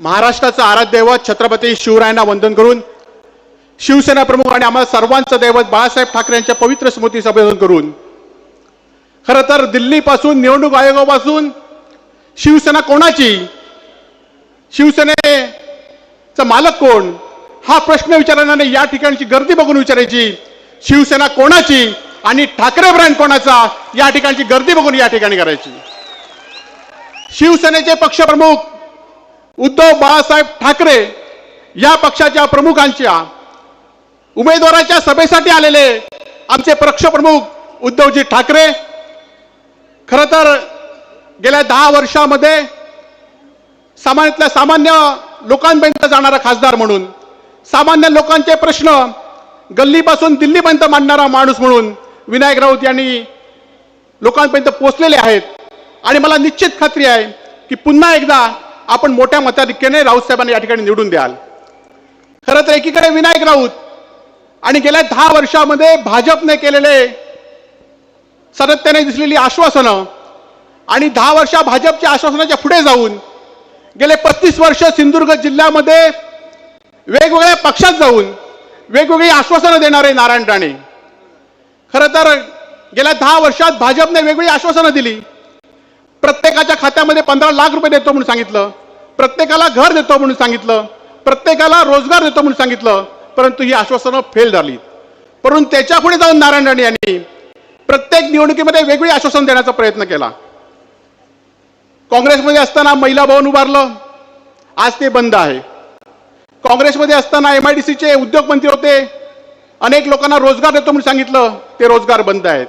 महाराष्ट्राचं आराध्य दैवत छत्रपती शिवरायांना वंदन करून शिवसेना प्रमुख आणि आम्हाला सर्वांचं दैवत बाळासाहेब ठाकरे यांच्या पवित्र स्मृतीचं अभिनंदन करून खरं तर दिल्लीपासून निवडणूक आयोगापासून शिवसेना कोणाची? शिवसेनेचा मालक कोण? हा प्रश्न विचारण्याने या ठिकाणची गर्दी बघून विचारायची शिवसेना कोणाची आणि ठाकरे ब्रँड कोणाचा? या ठिकाणची गर्दी बघून या ठिकाणी करायची. शिवसेनेचे पक्षप्रमुख उद्धव बाळासाहेब ठाकरे या पक्षाच्या प्रमुखांच्या उमेदवाराच्या सभेसाठी आलेले आमचे पक्षप्रमुख उद्धवजी ठाकरे. खरं तर गेल्या दहा वर्षामध्ये सामान्यातल्या सामान्य लोकांपर्यंत जाणारा खासदार म्हणून सामान्य लोकांचे प्रश्न गल्लीपासून दिल्लीपर्यंत मांडणारा माणूस म्हणून विनायक राऊत यांनी लोकांपर्यंत पोहोचलेले आहेत. आणि मला निश्चित खात्री आहे की पुन्हा एकदा आपण मोठ्या मताधिक्याने राऊत साहेबांना या ठिकाणी निवडून द्याल. खरं तर एकीकडे विनायक राऊत आणि गेल्या दहा वर्षामध्ये भाजपने केलेले सातत्याने दिसलेली आश्वासनं आणि दहा वर्षा भाजपच्या आश्वासनाच्या पुढे जाऊन गेले पस्तीस वर्ष सिंधुदुर्ग जिल्ह्यामध्ये वेगवेगळ्या पक्षात जाऊन वेगवेगळी आश्वासनं देणारे नारायण राणे. खरं तर गेल्या दहा वर्षात भाजपने वेगवेगळी आश्वासनं दिली. प्रत्येकाच्या खात्यामध्ये पंधरा लाख रुपये देतो म्हणून सांगितलं. प्रत्येकाला घर देतो म्हणून सांगितलं. प्रत्येकाला रोजगार देतो म्हणून सांगितलं. परंतु ही आश्वासनं फेल झाली. परंतु त्याच्या पुढे जाऊन नारायण राणे यांनी प्रत्येक निवडणुकीमध्ये वेगवेगळी आश्वासन देण्याचा प्रयत्न केला. काँग्रेसमध्ये असताना महिला भवन उभारलं. आज ते बंद आहे. काँग्रेसमध्ये असताना एम आय डी सीचे उद्योगमंत्री होते. अनेक लोकांना रोजगार देतो म्हणून सांगितलं. ते रोजगार बंद आहेत.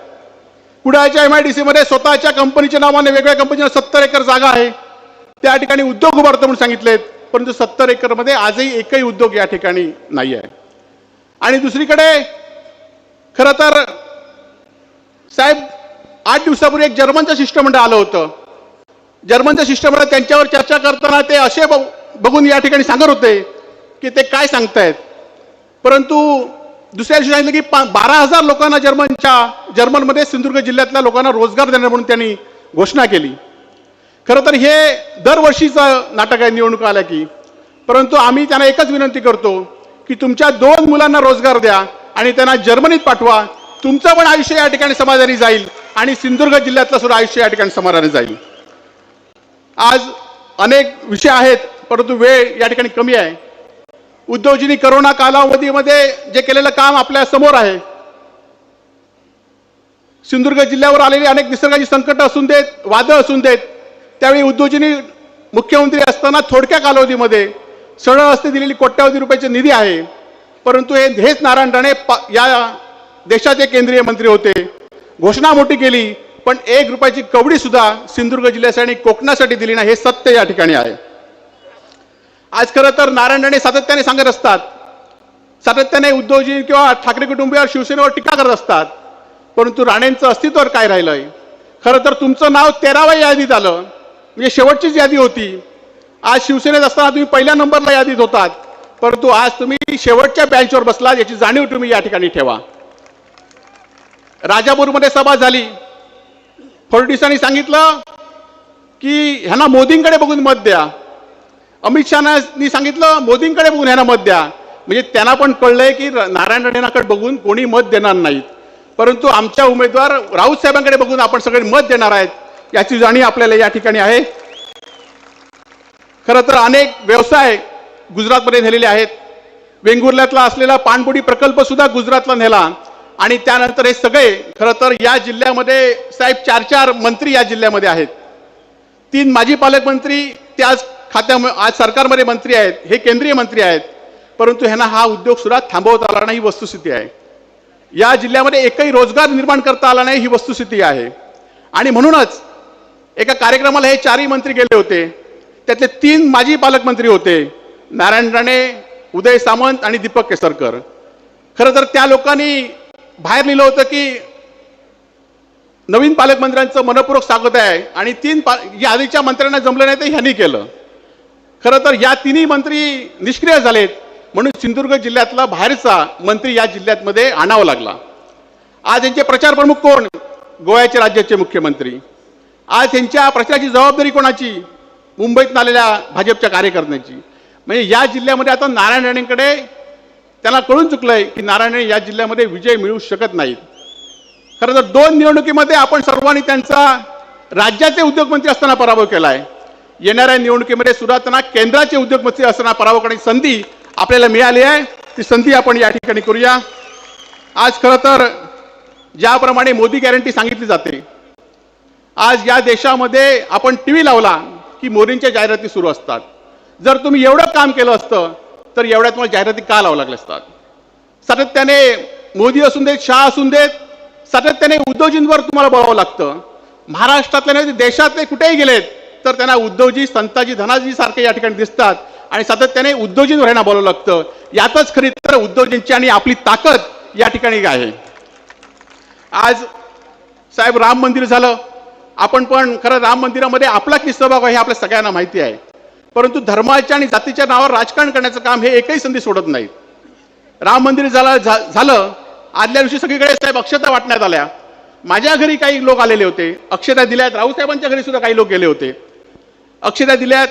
कुडाळच्या एम आय डी सीमध्ये स्वतःच्या कंपनीच्या नावाने वेगळ्या कंपनीच्या सत्तर एकर जागा आहे. त्या ठिकाणी उद्योग उभारतो म्हणून सांगितलेत परंतु सत्तर एकरमध्ये आजही एकही उद्योग या ठिकाणी नाही आहे. आणि दुसरीकडे खरं तर साहेब आठ दिवसापूर्वी एक जर्मनचं शिष्टमंडळ आलं होतं. जर्मनचं शिष्टमंडळ त्यांच्यावर चर्चा करताना ते असे बघून या ठिकाणी सांगत होते की ते काय सांगतायत. परंतु दुसऱ्या दिवशी सांगितलं की पा बारा हजार लोकांना जर्मनच्या जर्मनमध्ये सिंधुदुर्ग जिल्ह्यातल्या लोकांना रोजगार देणार म्हणून त्यांनी घोषणा केली. खरं तर हे दरवर्षीचं नाटक आहे निवडणूक आल्या की. परंतु आम्ही त्यांना एकच विनंती करतो की तुमच्या दोन मुलांना रोजगार द्या आणि त्यांना जर्मनीत पाठवा. तुमचं पण आयुष्य या ठिकाणी समाधानी जाईल आणि सिंधुदुर्ग जिल्ह्यातलं सुद्धा आयुष्य या ठिकाणी समाधानी जाईल. आज अनेक विषय आहेत परंतु वेळ या ठिकाणी कमी आहे. उद्धवजींनी करोना कालावधीमध्ये जे केलेलं काम आपल्यासमोर आहे सिंधुदुर्ग जिल्ह्यावर आलेली अनेक निसर्गाची संकट असून देत वादळ असून देत त्यावेळी उद्धवजींनी मुख्यमंत्री असताना थोडक्या कालावधीमध्ये सरळ हस्ते दिलेली कोट्यावधी रुपयाचे निधी आहे. परंतु हे हेच नारायण राणे या देशाचे केंद्रीय मंत्री होते. घोषणा मोठी केली पण एक रुपयाची कवडी सुद्धा सिंधुदुर्ग जिल्ह्यासाठी आणि कोकणासाठी दिली नाही हे सत्य या ठिकाणी आहे. आज खरं तर नारायण राणे सातत्याने सांगत असतात. सातत्याने उद्धवजी किंवा ठाकरे कुटुंबियावर शिवसेनेवर टीका करत असतात. परंतु राणेंचं अस्तित्व काय राहिलंय? खरं तर तुमचं नाव तेराव्या यादीत आलं. म्हणजे शेवटचीच यादी होती. आज शिवसेनेत असताना तुम्ही पहिल्या नंबरला यादीत होतात. परंतु आज तुम्ही शेवटच्या बँचवर बसलात याची जाणीव तुम्ही या ठिकाणी ठेवा. राजापूरमध्ये सभा झाली. फडणवीसांनी सांगितलं की ह्यांना मोदींकडे बघून मत द्या. अमित शहानी सांगितलं मोदींकडे बघून ह्यांना मत द्या. म्हणजे त्यांना पण कळलंय की नारायण राणेंकडे बघून कोणी मत देणार नाहीत. परंतु आमच्या उमेदवार राऊत साहेबांकडे बघून आपण सगळे मत देणार आहेत याची जाणीव आपल्याला या ठिकाणी आहे. खरं तर अनेक व्यवसाय गुजरातमध्ये नेलेले आहेत. वेंगुर्ल्यातला असलेला पाणबुडी प्रकल्प सुद्धा गुजरातला नेला. आणि त्यानंतर हे सगळे खरं तर या जिल्ह्यामध्ये साहेब चार चार मंत्री या जिल्ह्यामध्ये आहेत. तीन माजी पालकमंत्री त्याच खात्यामुळे आज सरकारमध्ये मंत्री आहेत हे केंद्रीय मंत्री आहेत परंतु ह्यांना हा उद्योग सुद्धा थांबवता आला नाही ही वस्तुस्थिती आहे. या जिल्ह्यामध्ये एकही रोजगार निर्माण करता आला नाही ही वस्तुस्थिती आहे. आणि म्हणूनच एका कार्यक्रमाला हे चारही मंत्री गेले होते. त्यातले तीन माजी पालकमंत्री होते नारायण राणे उदय सामंत आणि दीपक केसरकर. खरं तर त्या लोकांनी बाहेर लिहिलं होतं की नवीन पालकमंत्र्यांचं मनपूर्वक स्वागत आहे आणि तीन पा या आधीच्या मंत्र्यांना जमलं नाही तर ह्यांनी केलं. खरं तर या तिन्ही मंत्री निष्क्रिय झालेत. म्हणून सिंधुदुर्ग जिल्ह्यातला बाहेरचा मंत्री या जिल्ह्यातमध्ये आणावा लागला. आज यांचे प्रचार प्रमुख कोण? गोव्याचे राज्याचे मुख्यमंत्री. आज यांच्या प्रचाराची जबाबदारी कोणाची? मुंबईत आलेल्या भाजपच्या कार्यकर्त्यांची. म्हणजे या जिल्ह्यामध्ये आता नारायण राणेंकडे त्यांना कळून चुकलंय की नारायण राणे या जिल्ह्यामध्ये विजय मिळू शकत नाहीत. खरं तर दोन निवडणुकीमध्ये आपण सर्वांनी त्यांचा राज्याचे उद्योगमंत्री असताना पराभव केला आहे येणाऱ्या निवडणुकीमध्ये सुद्धा त्यांना केंद्राचे उद्योगमंत्री असताना पराभव करण्याची संधी आपल्याला मिळाली आहे. ती संधी आपण या ठिकाणी करूया. आज खरं तर ज्याप्रमाणे मोदी गॅरंटी सांगितली जाते आज या देशामध्ये आपण टी व्ही लावला की मोदींच्या जाहिराती सुरू असतात. जर तुम्ही एवढं काम केलं असतं तर एवढ्या तुम्हाला जाहिराती का लावू लागल्या असतात? सातत्याने मोदी असून देत शाह असून देत सातत्याने उद्योजींवर तुम्हाला बोलावं लागतं. महाराष्ट्रातल्या नाही देशातले कुठेही गेलेत तर त्यांना उद्धवजी संताजी धनाजी सारखे या ठिकाणी दिसतात. आणि सातत्याने उद्योजींवर यांना बोलावं लागतं. यातच खरी तर उद्धवजींची आणि आपली ताकद या ठिकाणी आहे. आज साहेब राम मंदिर झालं. आपण पण खरं राम मंदिरामध्ये आपला की सहभाग आहे हे आपल्या सगळ्यांना माहिती आहे. परंतु धर्माच्या आणि जातीच्या नावावर राजकारण करण्याचं काम हे एकही संधी सोडत नाही. राम मंदिर झालं झा- झालं. आदल्या दिवशी सगळीकडे साहेब अक्षता वाटण्यात आल्या. माझ्या घरी काही लोक आलेले होते. अक्षता दिल्या आहेत. राऊसाहेबांच्या घरी सुद्धा काही लोक गेले होते. अक्षता दिल्यात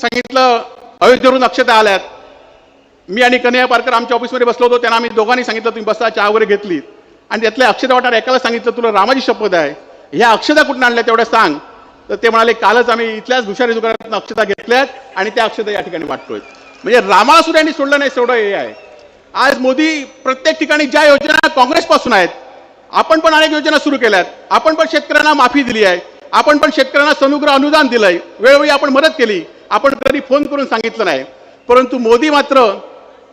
सांगितलं अयोध्येवरून अक्षता आल्यात. मी आणि कन्हैया पारकर आमच्या ऑफिसमध्ये बसलो होतो त्यांना आम्ही दोघांनी सांगितलं तुम्ही बसा चहा वगैरे घेतली आणि त्यातल्या अक्षता वाटार एकाला सांगितलं तुला रामाची शपथ आहे. ह्या अक्षता कुठून आणल्या तेवढ्या सांग. तर ते म्हणाले कालच आम्ही इथल्याच भुशारी दुकानातून अक्षता घेतल्यात आणि त्या अक्षता या ठिकाणी वाटतोय म्हणजे रामाला सुद्धा यांनी सोडलं नाही तेवढं हे आहे. आज मोदी प्रत्येक ठिकाणी ज्या योजना काँग्रेसपासून आहेत आपण पण अनेक योजना सुरू केल्यात. आपण पण शेतकऱ्यांना माफी दिली आहे. आपण पण शेतकऱ्यांना समग्र अनुदान दिलंय. वेळोवेळी आपण मदत केली. आपण कधी फोन करून सांगितलं नाही. परंतु मोदी मात्र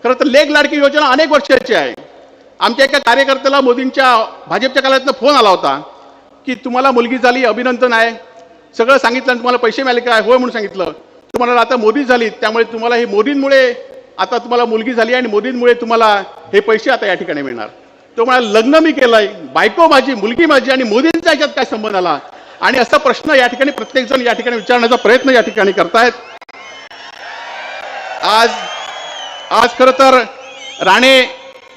खरं तर लेख लाडकी योजना अनेक वर्षाची आहे. आमच्या एका कार्यकर्त्याला मोदींच्या भाजपच्या काळातनं फोन आला होता की तुम्हाला मुलगी झाली अभिनंदन आहे. सगळं सांगितलं आणि तुम्हाला पैसे मिळाले काय होय म्हणून सांगितलं. तुम्हाला आता मोदी झाली त्यामुळे तुम्हाला हे मोदींमुळे आता तुम्हाला मुलगी झाली आणि मोदींमुळे तुम्हाला हे पैसे आता या ठिकाणी मिळणार. तो म्हणाला लग्न मी केलंय. बायको माझी मुलगी माझी आणि मोदींचा याच्यात काय संबंध आला? आणि असा प्रश्न या ठिकाणी प्रत्येकजण या ठिकाणी विचारण्याचा प्रयत्न या ठिकाणी करतायत. आज आज खरं तर राणे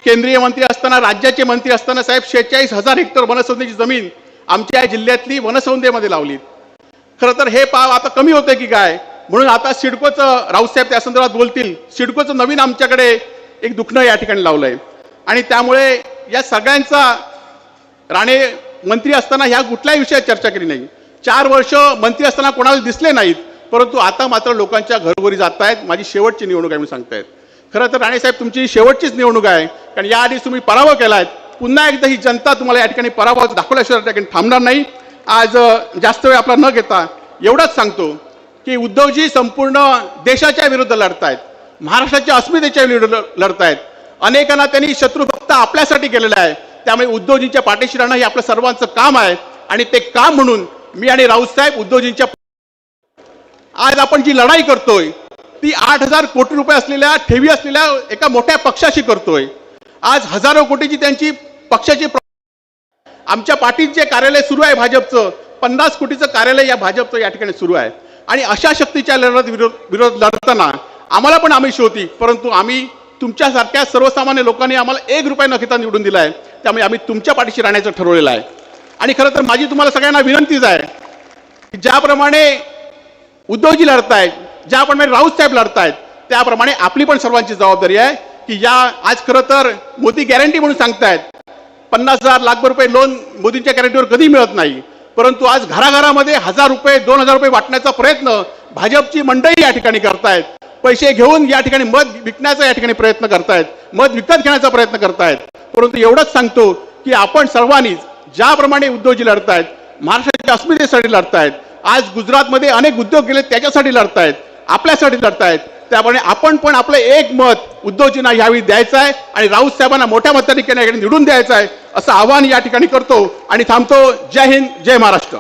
केंद्रीय मंत्री असताना राज्याचे मंत्री असताना साहेब शेहेचाळीस हजार हेक्टर वनसंस्थेची जमीन आमच्या या जिल्ह्यातली वनसंधेमध्ये लावली. खरं तर हे पाव आता कमी होतं की काय? म्हणून आता सिडकोचं राऊतसाहेब त्या संदर्भात बोलतील सिडकोचं नवीन आमच्याकडे एक दुखणं या ठिकाणी लावलंय. आणि त्यामुळे या सगळ्यांचा राणे मंत्री असताना ह्या कुठल्याही विषयात चर्चा केली नाही. चार वर्ष मंत्री असताना कोणाला दिसले नाहीत परंतु आता मात्र लोकांच्या घरोघरी जात आहेत माझी शेवटची निवडणूक आहे म्हणून सांगतायत खरं तर राणेसाहेब तुमची शेवटचीच निवडणूक आहे कारण याआधी तुम्ही पराभव केलाय पुन्हा एकदा ही जनता तुम्हाला या ठिकाणी पराभव दाखवल्याशिवाय त्या ठिकाणी थांबणार नाही. आज जास्त वेळ आपला न घेता एवढंच सांगतो की उद्धवजी संपूर्ण देशाच्या विरुद्ध लढतायत. महाराष्ट्राच्या अस्मितेच्या विरुद्ध लढतायत. अनेकांना त्यांनी शत्रू फक्त आपल्यासाठी केलेला आहे. त्यामुळे उद्धवजींच्या पाठीशी राहणं हे आपलं सर्वांचं काम आहे. आणि ते काम म्हणून मी आणि राऊतसाहेब उद्धवजींच्या आज आपण जी लढाई करतोय ती आठ हजार कोटी रुपये असलेल्या ठेवी असलेल्या एका मोठ्या पक्षाशी करतोय. आज हजारो कोटीची त्यांची पक्षाची आमच्या पाठीत जे कार्यालय सुरू आहे भाजपचं पन्नास कोटीचं कार्यालय या भाजपचं या ठिकाणी सुरू आहे. आणि अशा शक्तीच्या लढत विरोध विरोध लढताना आम्हाला पण आमिष होती परंतु आम्ही तुमच्यासारख्या सर्वसामान्य लोकांनी आम्हाला एक रुपया न घेता निवडून दिला आहे त्यामुळे आम्ही तुमच्या पाठीशी राहण्याचं ठरवलेलं आहे. आणि खरं तर माझी तुम्हाला सगळ्यांना विनंतीच आहे की ज्याप्रमाणे उद्धवजी लढतायत ज्याप्रमाणे राऊतसाहेब लढतायत त्याप्रमाणे आपली पण सर्वांची जबाबदारी आहे की या आज खरं तर मोदी गॅरंटी म्हणून सांगतायत पन्नास हजार लाख रुपये लोन मोदींच्या गॅरंटीवर कधी मिळत नाही. परंतु आज घराघरामध्ये हजार रुपये दोन हजार रुपये वाटण्याचा प्रयत्न भाजपची मंडळी या ठिकाणी करतायत. पैसे घेऊन या ठिकाणी मत विकण्याचा या ठिकाणी प्रयत्न करतायत. मध विकत घेण्याचा प्रयत्न करतायत. परंतु एवढंच सांगतो की आपण सर्वांनीच ज्याप्रमाणे उद्योगी लढतायत महाराष्ट्राच्या अस्मितेसाठी लढतायत आज गुजरातमध्ये अनेक उद्योग गेले त्याच्यासाठी लढतायत आपल्यासाठी लढतायत. त्यामुळे आपण पण आपलं एक मत उद्धवजींना यावेळी द्यायचं आहे आणि राऊत साहेबांना मोठ्या मताधिक्याने निवडून द्यायचं आहे असं आवाहन या ठिकाणी करतो आणि थांबतो. जय हिंद जय महाराष्ट्र.